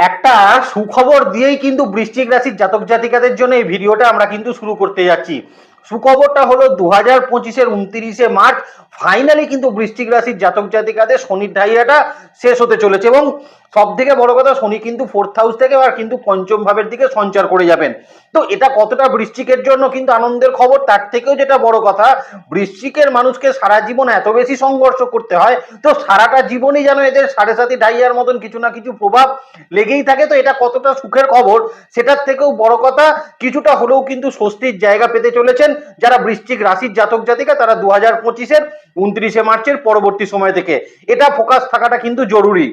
একটা সুখবর দিয়েই কিন্তু বৃষ্টিক রাশির জাতক জাতিকাদের জন্য এই ভিডিওটা আমরা কিন্তু শুরু করতে যাচ্ছি। সুখবরটা হলো দু হাজার পঁচিশের উনত্রিশে মার্চ, ফাইনালি কিন্তু বৃষ্টিক রাশির জাতক জাতিকাদের শনির ঢাইয়াটা শেষ হতে চলেছে এবং সব থেকে বড় কথা শনি কিন্তু ফোর্থ হাউস থেকে আর কিন্তু পঞ্চম ভাবের দিকে সঞ্চার করে যাবেন। তো এটা কতটা বৃশ্চিকের জন্য কিন্তু আনন্দের খবর? তার থেকেও যেটা বড় কথা, বৃশ্চিকের মানুষকে সারা জীবন এত বেশি সংঘর্ষ করতে হয়, তো সারাটা জীবনই যেন এদের সাড়ে সাথে ডাইয়ার মতন কিছু না কিছু প্রভাব লেগেই থাকে। তো এটা কতটা সুখের খবর? সেটার থেকেও বড় কথা, কিছুটা হলেও কিন্তু স্বস্তির জায়গা পেতে চলেছেন যারা বৃশ্চিক রাশির জাতক জাতিকা, তারা দু হাজার পঁচিশের, উনত্রিশে মার্চের পরবর্তী সময় থেকে। এটা ফোকাস থাকাটা কিন্তু জরুরি।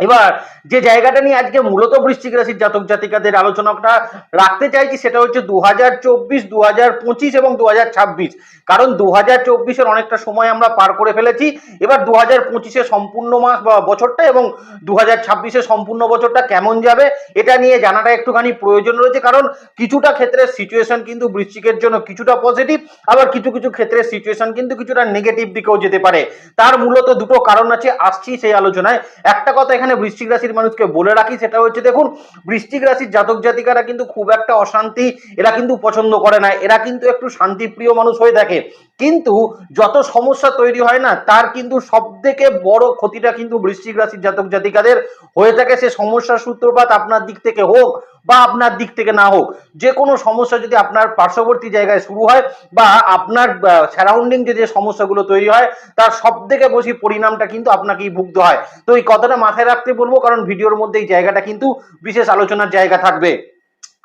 এবার যে জায়গাটা নিয়ে আজকে মূলত বৃশ্চিক রাশির জাতক জাতিকাদের আলোচনাটা রাখতে চাইছি সেটা হচ্ছে দু হাজার চব্বিশ দু হাজার পঁচিশ এবং দু হাজার ছাব্বিশ। কারণ দু হাজার চব্বিশের অনেকটা সময় আমরা পার করে ফেলেছি। এবার দু হাজার পঁচিশে সম্পূর্ণ মাস বা বছরটা এবং দু হাজার ছাব্বিশে সম্পূর্ণ বছরটা কেমন যাবে এটা নিয়ে জানাটা একটুখানি প্রয়োজন রয়েছে। কারণ কিছুটা ক্ষেত্রে সিচুয়েশন কিন্তু বৃশ্চিকের জন্য কিছুটা পজিটিভ আবার কিছু কিছু ক্ষেত্রে সিচুয়েশন কিন্তু কিছুটা নেগেটিভ দিকেও যেতে পারে। তার মূলত দুটো কারণ আছে, আসছি সেই আলোচনায়। একটা কথা এখানে বৃশ্চিক রাশির মানুষকে বলে রাখি, সেটা হচ্ছে দেখুন, বৃশ্চিক রাশির জাতক জাতিকারা কিন্তু খুব একটা অশান্তি, এরা কিন্তু পছন্দ করে না, এরা কিন্তু একটু শান্তিপ্রিয় মানুষ হয়ে থাকে। কিন্তু যত সমস্যা তৈরি হয় না, তার কিন্তু সব থেকে বড় ক্ষতিটা কিন্তু বৃশ্চিক রাশির জাতক জাতিকাদের হয়ে থাকে। সে সমস্যার সূত্রপাত আপনার দিক থেকে হোক বা আপনার দিক থেকে না হোক, যে কোনো সমস্যা যদি আপনার পার্শ্ববর্তী জায়গায় শুরু হয় বা আপনার সারাউন্ডিং যে যে সমস্যাগুলো তৈরি হয়, তার সব থেকে বেশি পরিণামটা কিন্তু আপনাকেই ভুগত হয়। তো এই কথাটা মাথায় রাখতে বলব, কারণ ভিডিওর মধ্যে এই জায়গাটা কিন্তু বিশেষ আলোচনার জায়গা থাকবে।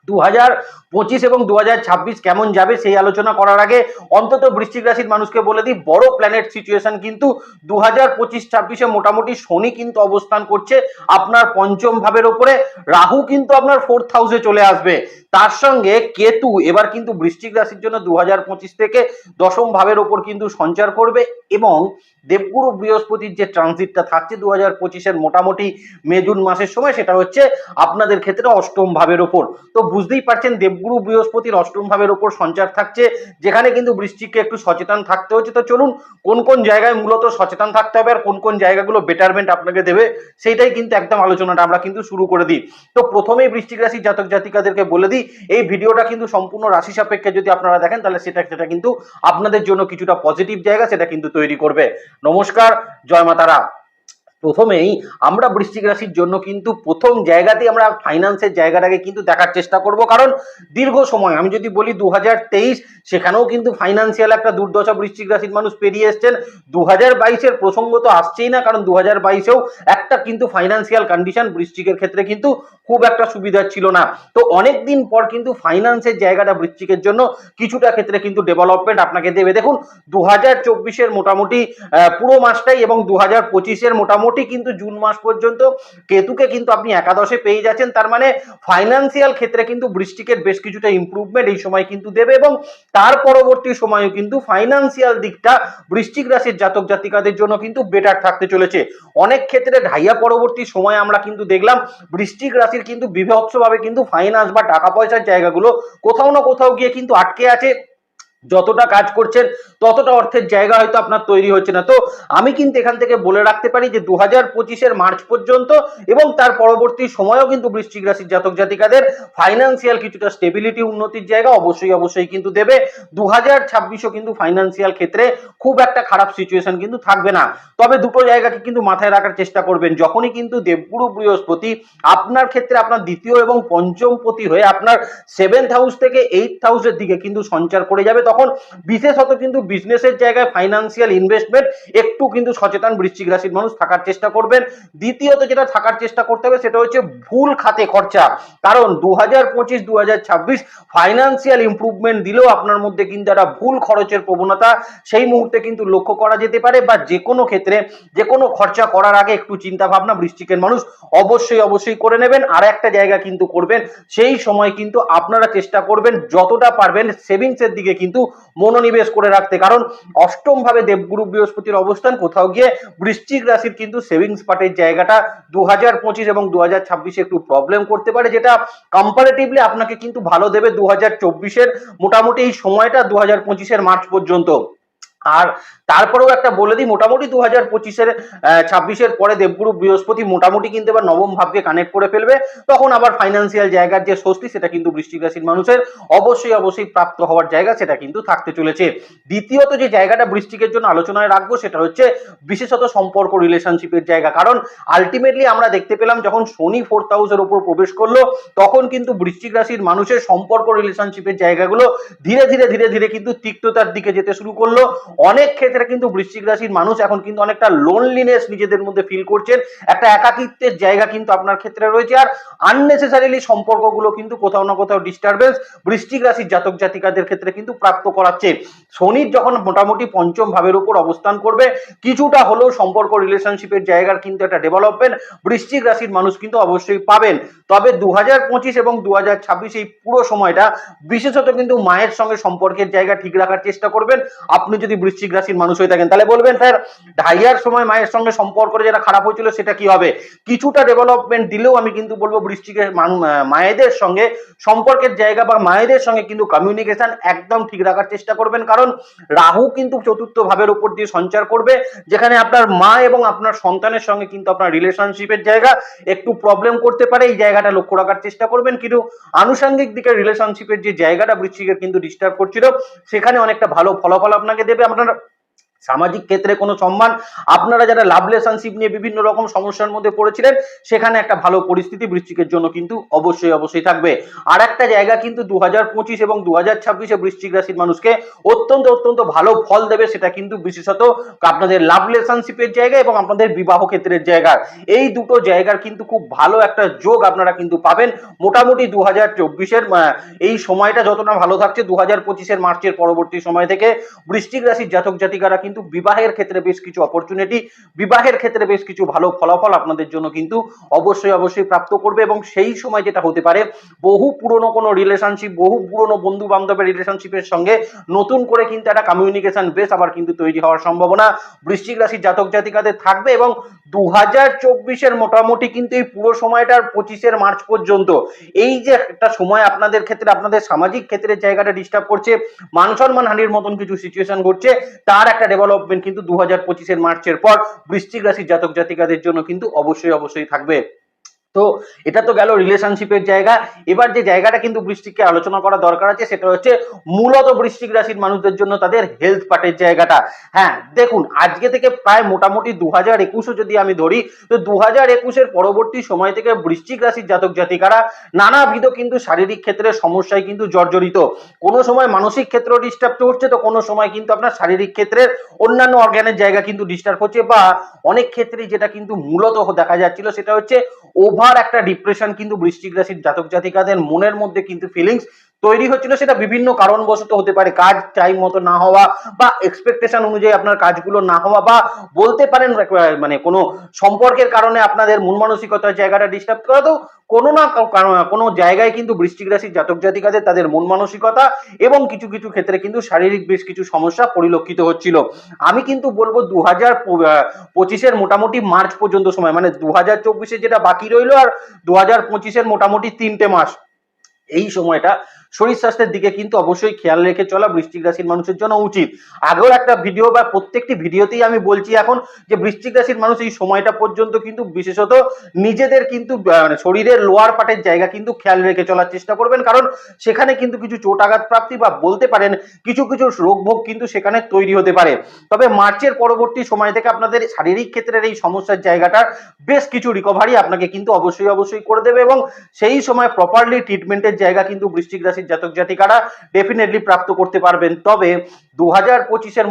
দু হাজার পঁচিশ এবং দু হাজার ছাব্বিশ কেমন যাবে সেই আলোচনা করার আগে অন্তত বৃশ্চিক রাশির মানুষকে বলে দিই, বড় প্ল্যানেট সিচুয়েশন কিন্তু দু হাজার পঁচিশ ছাব্বিশে মোটামুটি শনি কিন্তু অবস্থান করছে আপনার পঞ্চম ভাবের ওপরে, রাহু কিন্তু আপনার ফোর্থ হাউসে চলে আসবে। তার সঙ্গে কেতু এবার কিন্তু বৃশ্চিক রাশির জন্য দু হাজার পঁচিশ থেকে দশম ভাবের ওপর কিন্তু সঞ্চার করবে এবং দেবগুরু বৃহস্পতির যে ট্রানজিটটা থাকছে দু হাজার পঁচিশের মোটামুটি মে, জুন মাসের সময়, সেটা হচ্ছে আপনাদের ক্ষেত্রে অষ্টম ভাবের ওপর। তো বুঝতেই পারছেন, দেবগুরু বৃহস্পতির অষ্টম ভাবের ওপর সঞ্চার থাকছে, যেখানে কিন্তু বৃষ্টিকে একটু সচেতন থাকতে হচ্ছে। তো চলুন, কোন কোন জায়গায় মূলত সচেতন থাকতে হবে আর কোন কোন জায়গাগুলো বেটারমেন্ট আপনাকে দেবে, সেইটাই কিন্তু একদম আলোচনাটা আমরা কিন্তু শুরু করে দিই। তো প্রথমেই বৃশ্চিক রাশির জাতক জাতিকাদেরকে বলে দিই, এই ভিডিওটা কিন্তু সম্পূর্ণ রাশি সাপেক্ষে যদি আপনারা দেখেন, তাহলে সেটা সেটা কিন্তু আপনাদের জন্য কিছুটা পজিটিভ জায়গা, সেটা কিন্তু তৈরি করবে। নমস্কার জয় মাতারা। প্রথমেই আমরা বৃশ্চিক রাশির জন্য কিন্তু প্রথম জায়গাতেই আমরা ফাইন্যান্সের জায়গাটাকে কিন্তু দেখার চেষ্টা করব। কারণ দীর্ঘ সময়, আমি যদি বলি দু হাজার তেইশ, সেখানেও কিন্তু ফাইন্যান্সিয়াল একটা দুর্দশা বৃশ্চিক রাশির মানুষ পেরিয়ে এসছেন। দু হাজার বাইশের প্রসঙ্গ তো আসছেই না, কারণ দু হাজার বাইশেও একটা কিন্তু ফাইন্যান্সিয়াল কন্ডিশন বৃশ্চিকের ক্ষেত্রে কিন্তু খুব একটা সুবিধা ছিল না। তো অনেক দিন পর কিন্তু ফাইন্যান্সের জায়গাটা বৃশ্চিকের জন্য কিছুটা ক্ষেত্রে কিন্তু ডেভেলপমেন্ট আপনাকে দেবে। দেখুন দু হাজার চব্বিশের মোটামুটি পুরো মাসটাই এবং দু হাজার পঁচিশের মোটামুটি কিন্তু জুন মাস পর্যন্ত কেতুকে কিন্তু আপনি একাদশে পেয়ে যাচ্ছেন। তার মানে ফাইন্যান্সিয়াল ক্ষেত্রে কিন্তু বৃষ্টিকের বেশ কিছুটা ইমপ্রুভমেন্ট এই সময় কিন্তু দেবে এবং তার পরবর্তী সময়ও কিন্তু ফাইন্যান্সিয়াল দিকটা বৃষ্টিক রাশির জাতক জাতিকাদের জন্য কিন্তু বেটার থাকতে চলেছে। অনেক ক্ষেত্রে ঢাইয়া পরবর্তী সময় আমরা কিন্তু দেখলাম বৃষ্টিক রাশির কিন্তু বিভৎসভাবে কিন্তু ফাইন্যান্স বা টাকা পয়সার জায়গাগুলো কোথাও না কোথাও গিয়ে কিন্তু আটকে আছে। যতটা কাজ করছেন, ততটা অর্থের জায়গা হয়তো আপনার তৈরি হচ্ছে না। তো আমি কিন্তু এখান থেকে বলে রাখতে পারি যে দু হাজার পঁচিশের মার্চ পর্যন্ত এবং তার পরবর্তী সময়ও কিন্তু বৃশ্চিক রাশির জাতক জাতিকাদের ফাইন্যান্সিয়াল কিছুটা স্টেবিলিটি উন্নতির জায়গা অবশ্যই অবশ্যই কিন্তু দেবে। দু হাজার ছাব্বিশও কিন্তু ফাইন্যান্সিয়াল ক্ষেত্রে খুব একটা খারাপ সিচুয়েশন কিন্তু থাকবে না। তবে দুটো জায়গাকে কিন্তু মাথায় রাখার চেষ্টা করবেন। যখনই কিন্তু দেবগুরু বৃহস্পতি আপনার ক্ষেত্রে আপনার দ্বিতীয় এবং পঞ্চম পতি হয়ে আপনার সেভেন্থ হাউস থেকে এইট হাউসের দিকে কিন্তু সঞ্চার করে যাবে তখন বিশেষত কিন্তু বিজনেসের জায়গায় ফাইন্যান্সিয়াল ইনভেস্টমেন্ট একটু কিন্তু সচেতন বৃশ্চিক রাশির মানুষ থাকার চেষ্টা করবেন। দ্বিতীয়ত যেটা থাকার চেষ্টা করতে হবে সেটা হচ্ছে ভুল খাতে খরচা। কারণ দু হাজার পঁচিশ দু হাজার ছাব্বিশ ফাইন্যান্সিয়াল ইমপ্রুভমেন্ট দিলেও আপনার মধ্যে কিন্তু একটা ভুল খরচের প্রবণতা সেই মুহূর্তে কিন্তু লক্ষ্য করা যেতে পারে বা যে কোনো ক্ষেত্রে যে কোনো খরচা করার আগে একটু চিন্তা ভাবনা বৃশ্চিকের মানুষ অবশ্যই অবশ্যই করে নেবেন। আর একটা জায়গা কিন্তু করবেন, সেই সময় কিন্তু আপনারা চেষ্টা করবেন যতটা পারবেন সেভিংসের দিকে কিন্তু মনোনিবেশ করে রাখতে। কারণ অষ্টম ভাবে দেবগুরু বৃহস্পতির অবস্থান, কোথাও গিয়ে বৃশ্চিক রাশির কিন্তু সেভিংস পার্টের জায়গাটা দু হাজার পঁচিশ এবং দু হাজার ছাব্বিশে একটু প্রবলেম করতে পারে, যেটা কম্পারেটিভলি আপনাকে কিন্তু ভালো দেবে দু হাজার চব্বিশের মোটামুটি এই সময়টা দু হাজার পঁচিশের মার্চ পর্যন্ত। আর তারপরেও একটা বলে দিই, মোটামুটি দু হাজার পঁচিশের ছাব্বিশের পরে দেবগুরু বৃহস্পতি মোটামুটি কিন্তু এবার নবম ভাবকে কানেক্ট করে ফেলবে। তখন আবার ফাইন্যান্সিয়াল জায়গার যে স্বস্তি, সেটা কিন্তু বৃষ্টিক রাশির মানুষের অবশ্যই অবশ্যই প্রাপ্ত হওয়ার জায়গা, সেটা কিন্তু থাকতে চলেছে। দ্বিতীয়ত যে জায়গাটা বৃষ্টিকের জন্য আলোচনায় রাখব, সেটা হচ্ছে বিশেষত সম্পর্ক রিলেশনশিপের জায়গা। কারণ আলটিমেটলি আমরা দেখতে পেলাম, যখন শনি ফোর্থ হাউসের উপর প্রবেশ করল, তখন কিন্তু বৃশ্চিক রাশির মানুষের সম্পর্ক রিলেশনশিপের জায়গাগুলো ধীরে ধীরে ধীরে ধীরে কিন্তু তিক্ততার দিকে যেতে শুরু করল। অনেক ক্ষেত্রে কিন্তু বৃশ্চিক রাশির মানুষ এখন কিন্তু অনেকটা লোনলিনেস নিজেদের মধ্যে ফিল করছেন। একটা একাকিত্বের জায়গা কিন্তু আপনার ক্ষেত্রে রয়েছে। আর আননেসেসারিলি সম্পর্কগুলো কিন্তু কোথাও না কোথাও ডিস্টারবেন্স বৃশ্চিক রাশির জাতক জাতিকাদের ক্ষেত্রে কিন্তু প্রাপ্ত করাচ্ছে। শনির যখন মোটামুটি পঞ্চম ভাবের উপর অবস্থান করবে, কিছুটা হলেও সম্পর্ক রিলেশনশিপের জায়গার কিন্তু একটা ডেভেলপমেন্ট বৃশ্চিক রাশির মানুষ কিন্তু অবশ্যই পাবেন। তবে দু হাজার পঁচিশ এবং দু হাজার ছাব্বিশ এই পুরো সময়টা বিশেষত কিন্তু মায়ের সঙ্গে সম্পর্কের জায়গা ঠিক রাখার চেষ্টা করবেন। আপনি যদি বৃশ্চিক রাশির মানুষ হয়ে থাকেন। তাহলে বলবেন, স্যার, ঢাইয়ার সময় মায়ের সঙ্গে সম্পর্ক যেটা খারাপ হয়েছিল সেটা কি হবে? কিছুটা ডেভেলপমেন্ট দিলেও আমি কিন্তু বলব বৃশ্চিকের মায়েদের সঙ্গে সম্পর্কের জায়গা বা মায়েদের সঙ্গে কিন্তু কমিউনিকেশন একদম ঠিক রাখার চেষ্টা করবেন। কারণ রাহু কিন্তু চতুর্থ ভাবের উপর দিয়ে সঞ্চার করবে, যেখানে আপনার মা এবং আপনার সন্তানের সঙ্গে কিন্তু আপনার রিলেশনশিপের জায়গা একটু প্রবলেম করতে পারে। এই জায়গাটা লক্ষ্য রাখার চেষ্টা করবেন। কিন্তু আনুষঙ্গিক দিকে রিলেশনশিপের যে জায়গাটা বৃশ্চিকের কিন্তু ডিস্টার্ব করছিল, সেখানে অনেকটা ভালো ফলাফল আপনাকে দেবে। আপনার সামাজিক ক্ষেত্রে কোনো সম্মান, আপনারা যারা লাভ রিলেশনশিপ নিয়ে বিভিন্ন রকম সমস্যার মধ্যে পড়েছিলেন, সেখানে একটা ভালো পরিস্থিতি বৃশ্চিকের জন্য কিন্তু অবশ্যই অবশ্যই থাকবে। আর একটা জায়গা কিন্তু দু হাজার পঁচিশ এবং দু হাজার ছাব্বিশে বৃশ্চিক রাশির মানুষকে অত্যন্ত অত্যন্ত ভালো ফল দেবে, সেটা কিন্তু বিশেষত আপনাদের লাভ রিলেশনশিপের জায়গা এবং আপনাদের বিবাহ ক্ষেত্রের জায়গা। এই দুটো জায়গার কিন্তু খুব ভালো একটা যোগ আপনারা কিন্তু পাবেন। মোটামুটি দু হাজার চব্বিশের এই সময়টা যতটা ভালো থাকছে দু হাজার পঁচিশের মার্চের পরবর্তী সময় থেকে বৃশ্চিক রাশির জাতক জাতিকারা কিন্তু বিবাহের ক্ষেত্রে বেশ কিছু অপরচুনিটি বিবাহের ক্ষেত্রে বেশ কিছু ভালো ফলাফল আপনাদের জন্য কিন্তু অবশ্যই অবশ্যই প্রাপ্ত করবে এবং সেই সময় যেটা হতে পারে, বহু পুরনো কোনো রিলেশনশিপ বহু পুরনো বন্ধু বান্ধবের রিলেশনশিপের সঙ্গে নতুন করে কিন্তু একটা কমিউনিকেশন বেস আবার কিন্তু তৈরি হওয়ার সম্ভাবনা বৃশ্চিক রাশির জাতক জাতিকাদের থাকবে এবং দু হাজার চব্বিশের মোটামুটি কিন্তু এই পুরো সময়টার পঁচিশের মার্চ পর্যন্ত এই যে একটা সময় আপনাদের ক্ষেত্রে, আপনাদের সামাজিক ক্ষেত্রের জায়গাটা ডিস্টার্ব করছে, মান সম্মান হানির মতন কিছু সিচুয়েশন ঘটছে, তার একটা ডেভেলপমেন্ট কিন্তু দু হাজার পঁচিশের মার্চের পর বৃশ্চিক রাশির জাতক জাতিকাদের জন্য কিন্তু অবশ্যই অবশ্যই থাকবে। তো এটা তো গেল রিলেশনশিপের জায়গা। এবার যে জায়গাটা কিন্তু বৃষ্টিককে আলোচনা করা দরকার আছে, সেটা হচ্ছে মূলত বৃষ্টিক রাশির মানুষদের জন্য তাদের হেলথ পার্টের জায়গাটা। হ্যাঁ দেখুন, আজকে থেকে প্রায় মোটামুটি দু হাজার একুশও যদি আমি ধরি, তো দু হাজার একুশের পরবর্তী সময় থেকে বৃশ্চিক রাশির জাতক জাতিকারা নানাবিধ কিন্তু শারীরিক ক্ষেত্রে সমস্যায় কিন্তু জর্জরিত। কোনো সময় মানসিক ক্ষেত্র ডিস্টার্ব হচ্ছে, তো কোনো সময় কিন্তু আপনার শারীরিক ক্ষেত্রের অন্যান্য অর্গানের জায়গা কিন্তু ডিস্টার্ব হচ্ছে বা অনেক ক্ষেত্রেই যেটা কিন্তু মূলত দেখা যাচ্ছিল, সেটা হচ্ছে ওভার একটা ডিপ্রেশন কিন্তু বৃশ্চিক রাশির জাতক জাতিকাদের মনের মধ্যে কিন্তু ফিলিংস তৈরি হচ্ছিল সেটা বিভিন্ন কারণবশত হতে পারে। কাজ টাইম মতো না হওয়া বা এক্সপেকটেশন অনুযায়ী আপনার কাজগুলো না হওয়া বা বলতে পারেন মানে কোনো সম্পর্কের কারণে আপনাদের মন মানসিকতার জায়গাটা ডিস্টার্ব করা। তো কোনো না কোনো জায়গায় কিন্তু বৃশ্চিক রাশির জাতক জাতিকাদের তাদের মন মানসিকতা এবং কিছু কিছু ক্ষেত্রে কিন্তু শারীরিক বেশ কিছু সমস্যা পরিলক্ষিত হচ্ছিল। আমি কিন্তু বলব দু হাজার পঁচিশের মোটামুটি মার্চ পর্যন্ত সময় মানে দু হাজার চব্বিশে যেটা বাকি রইল আর দু হাজার পঁচিশের মোটামুটি তিনটে মাস। এই সময়টা শরীর স্বাস্থ্যের দিকে কিন্তু অবশ্যই খেয়াল রেখে চলা বৃশ্চিক রাশির মানুষের জন্য উচিত। আগেও একটা ভিডিও বা প্রত্যেকটি ভিডিওতেই আমি বলছি এখন যে বৃশ্চিক রাশির মানুষ এই সময়টা পর্যন্ত কিন্তু বিশেষত নিজেদের কিন্তু মানে শরীরের লোয়ার পার্টের জায়গা কিন্তু খেয়াল রেখে চলার চেষ্টা করবেন। কারণ সেখানে কিন্তু কিছু চোটাঘাত প্রাপ্তি বা বলতে পারেন কিছু কিছু রোগ ভোগ কিন্তু সেখানে তৈরি হতে পারে। তবে মার্চের পরবর্তী সময় থেকে আপনাদের শারীরিক ক্ষেত্রের এই সমস্যার জায়গাটার বেশ কিছু রিকভারি আপনাকে কিন্তু অবশ্যই অবশ্যই করে দেবে এবং সেই সময় প্রপারলি ট্রিটমেন্টের জায়গা কিন্তু বৃশ্চিক রাশির জাতক জাতিকারা ডেফিনেটলি প্রাপ্ত করতে পারবেন। তবে দু হাজার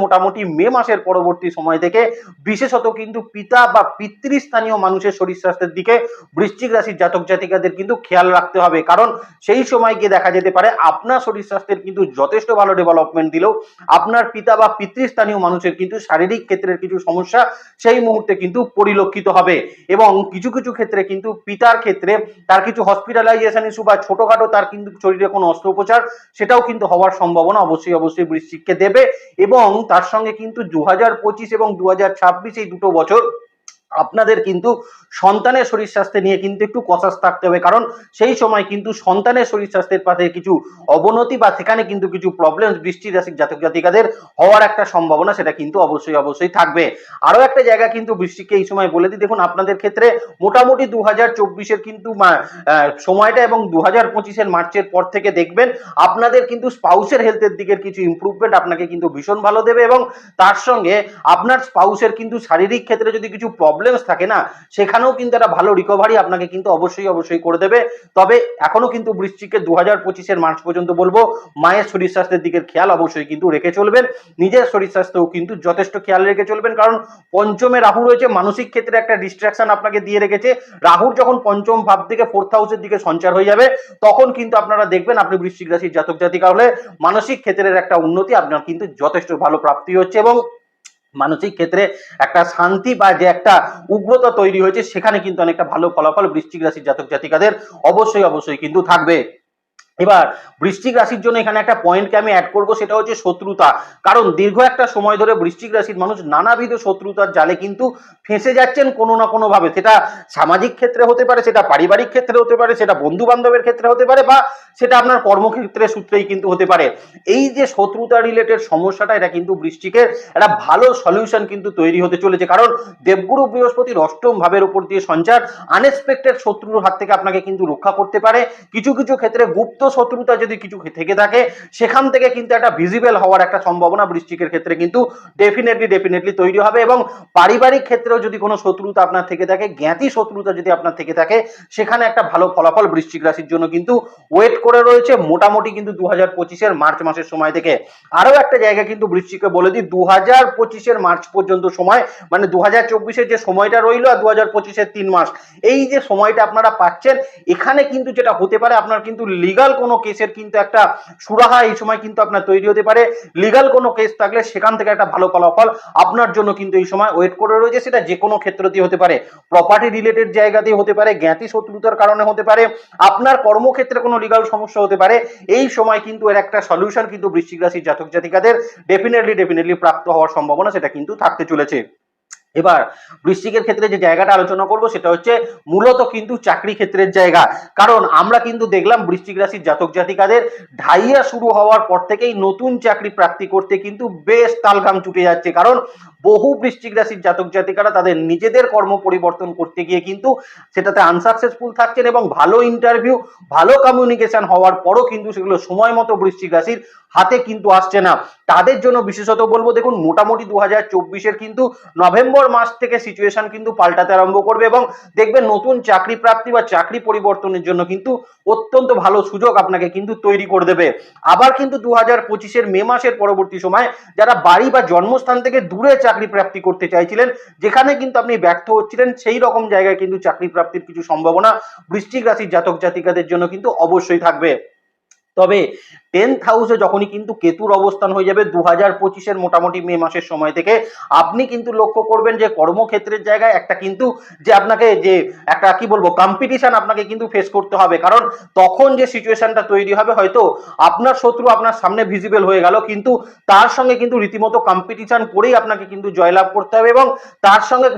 মোটামুটি মে মাসের পরবর্তী সময় থেকে বিশেষত কিন্তু পিতা বা পিতৃস্থানীয় মানুষের শরীর স্বাস্থ্যের দিকে বৃশ্চিক রাশির জাতক জাতিকাদের কিন্তু খেয়াল রাখতে হবে। কারণ সেই সময় গিয়ে দেখা যেতে পারে আপনার শরীর স্বাস্থ্যের কিন্তু যথেষ্ট ভালো ডেভেলপমেন্ট দিলেও আপনার পিতা বা পিতৃস্থানীয় মানুষের কিন্তু শারীরিক ক্ষেত্রের কিছু সমস্যা সেই মুহূর্তে কিন্তু পরিলক্ষিত হবে। এবং কিছু কিছু ক্ষেত্রে কিন্তু পিতার ক্ষেত্রে তার কিছু হসপিটালাইজেশন ইস্যু বা ছোটখাটো তার কিন্তু শরীরে কোনো অস্ত্রোপচার, সেটাও কিন্তু হওয়ার সম্ভাবনা অবশ্যই অবশ্যই বৃশ্চিককে দেবে এবং তার সঙ্গে কিন্তু দু হাজার পঁচিশ এবং দু হাজার ছাব্বিশ এই দুটো বছর আপনাদের কিন্তু সন্তানের শরীর স্বাস্থ্য নিয়ে কিন্তু একটু কসাস থাকতে হবে। কারণ সেই সময় কিন্তু সন্তানের শরীর স্বাস্থ্যের পাশে কিছু অবনতি বা সেখানে কিন্তু কিছু প্রবলেম বৃষ্টি রাশির জাতক জাতিকাদের হওয়ার একটা সম্ভাবনা সেটা কিন্তু অবশ্যই অবশ্যই থাকবে। আরও একটা জায়গা কিন্তু বৃষ্টিকে এই সময় বলে দিই। দেখুন, আপনাদের ক্ষেত্রে মোটামুটি দু হাজার চব্বিশের কিন্তু সময়টা এবং দু হাজার পঁচিশের মার্চের পর থেকে দেখবেন আপনাদের কিন্তু স্পাউসের হেলথের দিকের কিছু ইমপ্রুভমেন্ট আপনাকে কিন্তু ভীষণ ভালো দেবে এবং তার সঙ্গে আপনার স্পাউসের কিন্তু শারীরিক ক্ষেত্রে যদি কিছু প্রবলেমস থাকে না, সেখানেও কিন্তু একটা ভালো রিকভারি আপনাকে কিন্তু অবশ্যই অবশ্যই করে দেবে। তবে এখনও কিন্তু বৃশ্চিকে দু হাজার পঁচিশের মার্চ পর্যন্ত বলব, মায়ের শরীর স্বাস্থ্যের দিকের খেয়াল অবশ্যই কিন্তু রেখে চলবেন। নিজের শরীর স্বাস্থ্যও কিন্তু যথেষ্ট খেয়াল রেখে চলবেন, কারণ পঞ্চমে রাহু রয়েছে, মানসিক ক্ষেত্রে একটা ডিস্ট্রাকশন আপনাকে দিয়ে রেখেছে। রাহুর যখন পঞ্চম ভাব থেকে ফোর্থ হাউসের দিকে সঞ্চার হয়ে যাবে, তখন কিন্তু আপনারা দেখবেন আপনি বৃশ্চিক রাশির জাতক জাতিকা হলে মানসিক ক্ষেত্রের একটা উন্নতি আপনার কিন্তু যথেষ্ট ভালো প্রাপ্তি হচ্ছে এবং মানসিক ক্ষেত্রে একটা শান্তি বা যে একটা উগ্রতা তৈরি হয়েছে, সেখানে কিন্তু অনেকটা ভালো ফলাফল বৃশ্চিক রাশির জাতক জাতিকাদের অবশ্যই অবশ্যই কিন্তু থাকবে। এবার বৃশ্চিক রাশির জন্য এখানে একটা পয়েন্টকে আমি অ্যাড করব, সেটা হচ্ছে শত্রুতা। কারণ দীর্ঘ একটা সময় ধরে বৃশ্চিক রাশির মানুষ নানাবিধ শত্রুতার জালে কিন্তু ফেঁসে যাচ্ছেন কোনো না কোনোভাবে সেটা সামাজিক ক্ষেত্রে হতে পারে, সেটা পারিবারিক ক্ষেত্রে হতে পারে, সেটা বন্ধু বান্ধবের ক্ষেত্রে হতে পারে, বা সেটা আপনার কর্মক্ষেত্রের সূত্রেই কিন্তু হতে পারে। এই যে শত্রুতা রিলেটেড সমস্যাটা, এটা কিন্তু বৃষ্টিকের একটা ভালো সলিউশন কিন্তু তৈরি হতে চলেছে। কারণ দেবগুরু বৃহস্পতির অষ্টম ভাবের উপর দিয়ে সঞ্চার আনএক্সপেক্টেড শত্রুর হাত থেকে আপনাকে কিন্তু রক্ষা করতে পারে। কিছু কিছু ক্ষেত্রে গুপ্ত শত্রুতা যদি কিছু থেকে থাকে, সেখান থেকে কিন্তু একটা ভিজিবল হওয়ার একটা সম্ভাবনা বৃষ্টিকের ক্ষেত্রে কিন্তু ডেফিনেটলি ডেফিনেটলি তৈরি হবে এবং পারিবারিক ক্ষেত্রেও যদি কোনো শত্রুতা আপনার থেকে থাকে, জ্ঞাতি শত্রুতা যদি আপনার থেকে থাকে, সেখানে একটা ভালো ফলাফল বৃশ্চিক রাশির জন্য কিন্তু ওয়েট করে রয়েছে। মোটামুটি কিন্তু দু হাজার পঁচিশের মার্চ মাসের সময় থেকে আরও একটা জায়গা কিন্তু বৃশ্চিককে বলে দিই দু হাজার পঁচিশের মার্চ পর্যন্ত সময় মানে দু হাজার চব্বিশের যে সময়টা রইল আর দু হাজার পঁচিশের তিন মাস, এই যে সময়টা আপনারা পাচ্ছেন, এখানে কিন্তু যেটা হতে পারে, আপনার কিন্তু লিগাল কোনো কেসের কিন্তু একটা সুরাহা এই সময় কিন্তু আপনার তৈরি হতে পারে। লিগাল কোনো কেস থাকলে সেখান থেকে একটা ভালো ফলাফল আপনার জন্য কিন্তু এই সময় ওয়েট করে রয়েছে। সেটা যে কোনো ক্ষেত্রতেই হতে পারে। প্রপার্টি রিলেটেড জায়গাতেই হতে পারে, জ্ঞাতি শত্রুতার কারণে হতে পারে, আপনার কর্মক্ষেত্রে কোনো লিগাল সমস্যা হতে পারে। এই সময় কিন্তু এর একটা সলিউশন কিন্তু বৃশ্চিক রাশির জাতক জাতিকাদের ডেফিনেটলি ডেফিনেটলি প্রাপ্ত হওয়ার সম্ভাবনা সেটা কিন্তু থাকতে চলেছে। এবার বৃশ্চিকের ক্ষেত্রে যে জায়গাটা আলোচনা করব, সেটা হচ্ছে মূলত কিন্তু চাকরি ক্ষেত্রের জায়গা। কারণ আমরা কিন্তু দেখলাম বৃশ্চিক রাশির জাতক জাতিকাদের ঢাইয়া শুরু হওয়ার পর থেকেই নতুন চাকরি প্রাপ্তি করতে কিন্তু বেশ তালঘাম ছুটে যাচ্ছে। কারণ বহু বৃশ্চিক রাশির জাতক জাতিকারা তাদের নিজেদের কর্ম পরিবর্তন করতে গিয়ে কিন্তু সেটাতে আনসাকসেসফুল থাকছেন এবং ভালো ইন্টারভিউ ভালো কমিউনিকেশন হওয়ার পরও কিন্তু সেগুলো সময় মতো বৃশ্চিক রাশির হাতে কিন্তু আসছে না। তাদের জন্য বিশেষত বলব, দেখুন, মোটামুটি দু হাজার কিন্তু নভেম্বর মাস থেকে সিচুয়েশন কিন্তু পাল্টাতে আরম্ভ করবে এবং দেখবেন নতুন চাকরি প্রাপ্তি বা চাকরি পরিবর্তনের জন্য কিন্তু অত্যন্ত ভালো সুযোগ আপনাকে কিন্তু তৈরি করে দেবে। আবার কিন্তু দু হাজার মে মাসের পরবর্তী সময় যারা বাড়ি বা জন্মস্থান থেকে দূরে চাকরি প্রাপ্তি করতে চাইছিলেন, যেখানে কিন্তু আপনি ব্যর্থ হচ্ছিলেন, সেই রকম জায়গায় কিন্তু চাকরি প্রাপ্তির কিছু সম্ভাবনা বৃশ্চিক রাশির জাতক জাতিকাদের জন্য কিন্তু অবশ্যই থাকবে। তবে টেন্থ হাউসে যখনই কিন্তু কেতুর অবস্থান হয়ে যাবে দু হাজার পঁচিশের মোটামুটি মে মাসের সময় থেকে, আপনি কিন্তু লক্ষ্য করবেন যে কর্মক্ষেত্রের জায়গায় একটা কিন্তু যে আপনাকে যে একটা কি বলব কম্পিটিশন আপনাকে কিন্তু ফেস করতে হবে। কারণ তখন যে সিচুয়েশনটা তৈরি হবে, হয়তো আপনার শত্রু আপনার সামনে ভিজিবল হয়ে গেল, কিন্তু তার সঙ্গে কিন্তু রীতিমতো কম্পিটিশন করেই আপনাকে কিন্তু জয়লাভ করতে হবে এবং তার সঙ্গে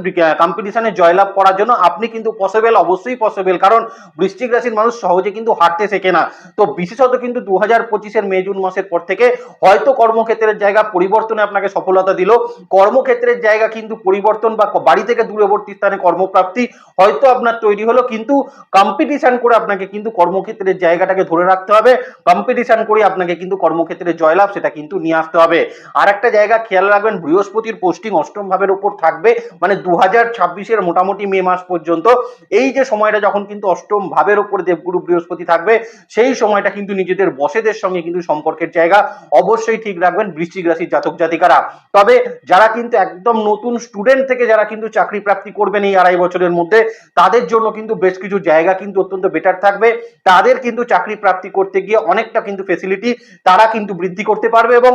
কম্পিটিশনে জয়লাভ করার জন্য আপনি কিন্তু পসিবল অবশ্যই পসিবল কারণ বৃশ্চিক রাশির মানুষ সহজে কিন্তু হারতে শেখে না। তো বিশেষত কিন্তু দু হাজার পঁচিশের মে, জুন মাসের পর থেকে হয়তো কর্মক্ষেত্রের জায়গা পরিবর্তনে আপনাকে সফলতা দিল। কর্মক্ষেত্রের জায়গা কিন্তু পরিবর্তন বা বাড়ি থেকে দূরবর্তী স্থানে কর্মপ্রাপ্তি হয়তো আপনার তৈরি হলো, কিন্তু কম্পিটিশন করে আপনাকে কিন্তু কর্মক্ষেত্রের জায়গাটাকে ধরে রাখতে হবে। কম্পিটিশন করে আপনাকে কিন্তু কর্মক্ষেত্রে জয়লাভ সেটা কিন্তু নিয়ে আসতে হবে। আর একটা জায়গা খেয়াল রাখবেন, বৃহস্পতির পোস্টিং অষ্টম ভাবের উপর থাকবে মানে দু হাজার ছাব্বিশের মোটামুটি মে মাস পর্যন্ত। এই যে সময়টা যখন কিন্তু অষ্টম ভাবের উপর দেবগুরু বৃহস্পতি থাকবে, সেই সময়টা কিন্তু নিজেদের বসেদের সঙ্গে কিন্তু সম্পর্কের জায়গা অবশ্যই ঠিক রাখবেন বৃশ্চিক রাশির জাতক জাতিকারা। তবে যারা কিন্তু একদম নতুন স্টুডেন্ট থেকে যারা কিন্তু চাকরি প্রাপ্তি করবেন এই আড়াই বছরের মধ্যে, তাদের জন্য কিন্তু বেশ কিছু জায়গা কিন্তু অত্যন্ত বেটার থাকবে। তাদের কিন্তু চাকরি প্রাপ্তি করতে গিয়ে অনেকটা কিন্তু ফেসিলিটি তারা কিন্তু বৃদ্ধি করতে পারবে এবং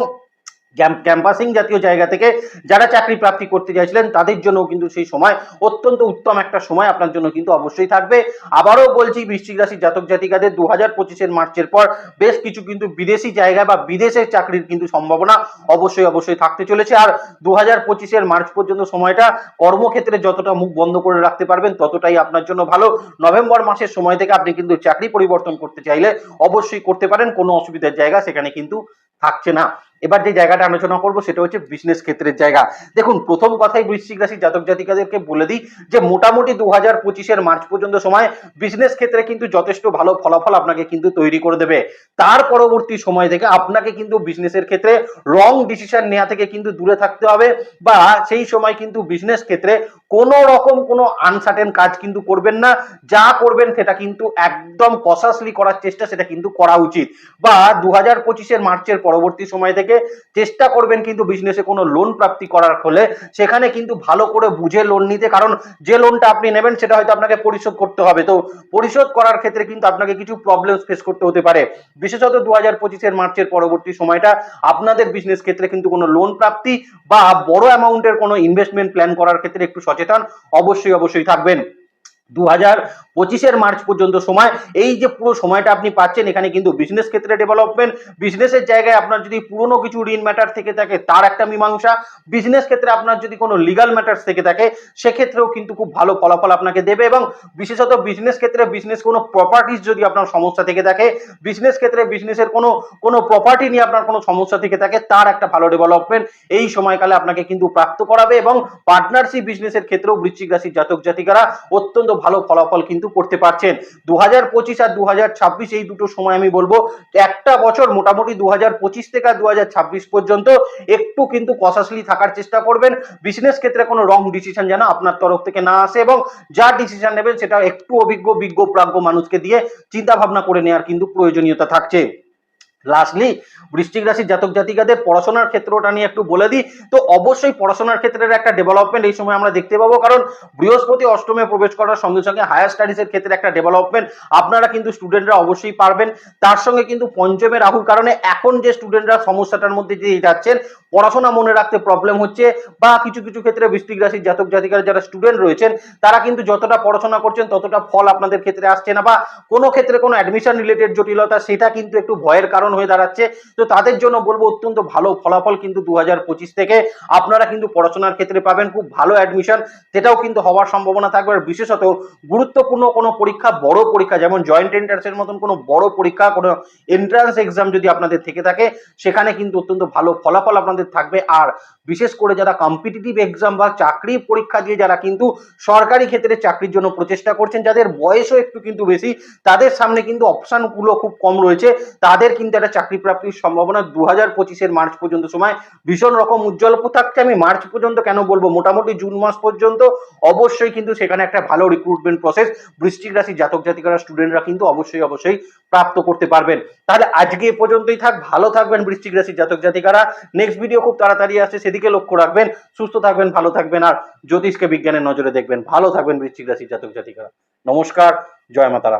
ক্যাম্পাসিং জাতীয় জায়গা থেকে যারা চাকরি প্রাপ্তি করতে চাইছিলেন, তাদের জন্য কিন্তু সেই সময় অত্যন্ত উত্তম একটা সময় আপনার জন্য কিন্তু অবশ্যই থাকবে। আবারও বলছি, বৃশ্চিক রাশির জাতক জাতিকাদের দু হাজার পঁচিশের মার্চের পর বেশ কিছু কিন্তু বিদেশি জায়গা বা বিদেশের চাকরির কিন্তু সম্ভাবনা অবশ্যই অবশ্যই থাকতে চলেছে। আর দু হাজার পঁচিশের মার্চ পর্যন্ত সময়টা কর্মক্ষেত্রে যতটা মুখ বন্ধ করে রাখতে পারবেন, ততটাই আপনার জন্য ভালো। নভেম্বর মাসের সময় থেকে আপনি কিন্তু চাকরি পরিবর্তন করতে চাইলে অবশ্যই করতে পারেন, কোনো অসুবিধার জায়গা সেখানে কিন্তু থাকছে না। এবার যে জায়গাটা আলোচনা করব সেটা হচ্ছে বিজনেস ক্ষেত্রের জায়গা। দেখুন, প্রথম কথাই বৃশ্চিক রাশির জাতক জাতিকাদেরকে বলে দিই যে, মোটামুটি দু হাজার পঁচিশের মার্চ পর্যন্ত সময় বিজনেস ক্ষেত্রে কিন্তু যথেষ্ট ভালো ফলাফল আপনাকে কিন্তু তৈরি করে দেবে। তার পরবর্তী সময় থেকে আপনাকে কিন্তু বিজনেসের ক্ষেত্রে রং ডিসিশন নেওয়া থেকে কিন্তু দূরে থাকতে হবে বা সেই সময় কিন্তু বিজনেস ক্ষেত্রে কোনো রকম কোনো আনসার্টেন কাজ কিন্তু করবেন না। যা করবেন সেটা কিন্তু একদম কসাসলি করার চেষ্টা সেটা কিন্তু করা উচিত। বা দু হাজার পঁচিশের মার্চের পরবর্তী সময় থেকে চেষ্টা করবেন কিন্তু বিজনেসে কোনো লোন প্রাপ্তি করার ফলে। সেখানে কিন্তু ভালো করে বুঝে লোন নিতে, কারণ যে লোনটা আপনি নেবেন সেটা হয়তো আপনাকে পরিশোধ করতে হবে। তো পরিশোধ করার ক্ষেত্রে কিন্তু আপনাকে কিছু প্রবলেম ফেস করতে হতে পারে। বিশেষত দু হাজার পঁচিশের মার্চের পরবর্তী সময়টা আপনাদের বিজনেস ক্ষেত্রে কিন্তু কোনো লোন প্রাপ্তি বা বড় অ্যামাউন্টের কোনো ইনভেস্টমেন্ট প্ল্যান করার ক্ষেত্রে একটু সচেতন অবশ্যই অবশ্যই থাকবেন। দু হাজার পঁচিশের মার্চ পর্যন্ত সময়। এই যে পুরো সময়টা আপনি পাচ্ছেন, এখানে কিন্তু বিজনেস ক্ষেত্রে ডেভেলপমেন্ট বিজনেসের জায়গায় আপনার যদি পুরনো কিছু ঋণ ম্যাটার থেকে থাকে, তার একটা মীমাংসা। বিজনেস ক্ষেত্রে আপনার যদি কোনো লিগাল ম্যাটার্স থেকে থাকে, সেক্ষেত্রেও কিন্তু খুব ভালো ফলাফল আপনাকে দেবে এবং বিশেষত বিজনেস ক্ষেত্রে বিজনেস কোনো প্রপার্টিস যদি আপনার সমস্যা থেকে থাকে বিজনেস ক্ষেত্রে বিজনেসের কোনো কোনো প্রপার্টি নিয়ে আপনার কোনো সমস্যা থেকে থাকে, তার একটা ভালো ডেভেলপমেন্ট এই সময়কালে আপনাকে কিন্তু প্রাপ্ত করাবে এবং পার্টনারশিপ বিজনেসের ক্ষেত্রেও বৃশ্চিক রাশির জাতক জাতিকারা অত্যন্ত ভালো ফলাফল কিন্তু করতে পারছেন। দু পঁচিশ আর দু হাজার ছাব্বিশ এই দুটো সময় আমি বলব, একটা বছর মোটামুটি দু হাজার পঁচিশ থেকে আর দু ছাব্বিশ পর্যন্ত একটু কিন্তু কসাসলি থাকার চেষ্টা করবেন। বিজনেস ক্ষেত্রে কোনো রং ডিসিশন যেন আপনার তরফ থেকে না আসে এবং যা ডিসিশন নেবেন সেটা একটু অভিজ্ঞ, বিজ্ঞ, প্রাজ্ঞ মানুষকে দিয়ে চিন্তা ভাবনা করে নেওয়ার কিন্তু প্রয়োজনীয়তা থাকছে। লাস্টলি বৃষ্টিক রাশির জাতক জাতিকাদের পড়াশোনার ক্ষেত্রটা নিয়ে একটু বলে দিই। তো অবশ্যই পড়াশোনার ক্ষেত্রের একটা ডেভেলপমেন্ট এই সময় আমরা দেখতে পাবো। কারণ বৃহস্পতি অষ্টমে প্রবেশ করার সঙ্গে সঙ্গে হায়ার স্টাডিজের ক্ষেত্রে একটা ডেভেলপমেন্ট আপনারা কিন্তু স্টুডেন্টরা অবশ্যই পারবেন। তার সঙ্গে কিন্তু পঞ্চমে রাহুর কারণে এখন যে স্টুডেন্টরা সমস্যাটার মধ্যে দিয়ে যাচ্ছেন পড়াশোনা মনে রাখতে প্রবলেম হচ্ছে বা কিছু কিছু ক্ষেত্রে বৃশ্চিক রাশির জাতক জাতিকার যারা স্টুডেন্ট রয়েছেন, তারা কিন্তু যতটা পড়াশোনা করছেন ততটা ফল আপনাদের ক্ষেত্রে আসছে না বা কোনো ক্ষেত্রে কোনো অ্যাডমিশন রিলেটেড জটিলতা সেটা কিন্তু একটু ভয়ের কারণ হয়ে দাঁড়াচ্ছে। তো তাদের জন্য বলব অত্যন্ত ভালো ফলাফল কিন্তু দু হাজার পঁচিশ থেকে আপনারা কিন্তু পড়াশোনার ক্ষেত্রে পাবেন, খুব ভালো অ্যাডমিশন সেটাও কিন্তু হওয়ার সম্ভাবনা থাকবে। আর বিশেষত গুরুত্বপূর্ণ কোনো পরীক্ষা, বড় পরীক্ষা, যেমন জয়েন্ট এন্ট্রান্সের মতন কোনো বড় পরীক্ষা, কোনো এন্ট্রান্স এক্সাম যদি আপনাদের থেকে থাকে, সেখানে কিন্তু অত্যন্ত ভালো ফলাফল আপনাদের থাকবে। আর বিশেষ করে যারা কম্পিটিটিভ এক্সাম বা চাকরি পরীক্ষা দিয়ে যারা কিন্তু সরকারি ক্ষেত্রে চাকরির জন্য প্রচেষ্টা করছেন, যাদের বয়সও একটু কিন্তু বেশি, তাদের সামনে কিন্তু অপশানগুলো খুব কম রয়েছে। তাদের কিন্তু একটা চাকরি প্রাপ্তির সম্ভাবনা দু হাজার পঁচিশের মার্চ পর্যন্ত। সময় ভীষণ রকম উজ্জ্বল থাকছে আমি মার্চ পর্যন্ত কেন বলব? মোটামুটি জুন মাস পর্যন্ত অবশ্যই কিন্তু সেখানে একটা ভালো রিক্রুটমেন্ট প্রসেস বৃষ্টিক রাশি জাতক জাতিকারা স্টুডেন্টরা কিন্তু অবশ্যই অবশ্যই প্রাপ্ত করতে পারবেন। তাহলে আজকে এ পর্যন্তই থাক। ভালো থাকবেন বৃষ্টিক রাশি জাতক জাতিকারা। নেক্সট ভিডিও খুব তাড়াতাড়ি আসছে, সেদিকে লক্ষ্য রাখবেন, সুস্থ থাকবেন, ভালো থাকবেন, আর জ্যোতিষকে বিজ্ঞানের নজরে দেখবেন। ভালো থাকবেন, বৃশ্চিক রাশি জাতক জাতিকারা। নমস্কার, জয় মাতারা।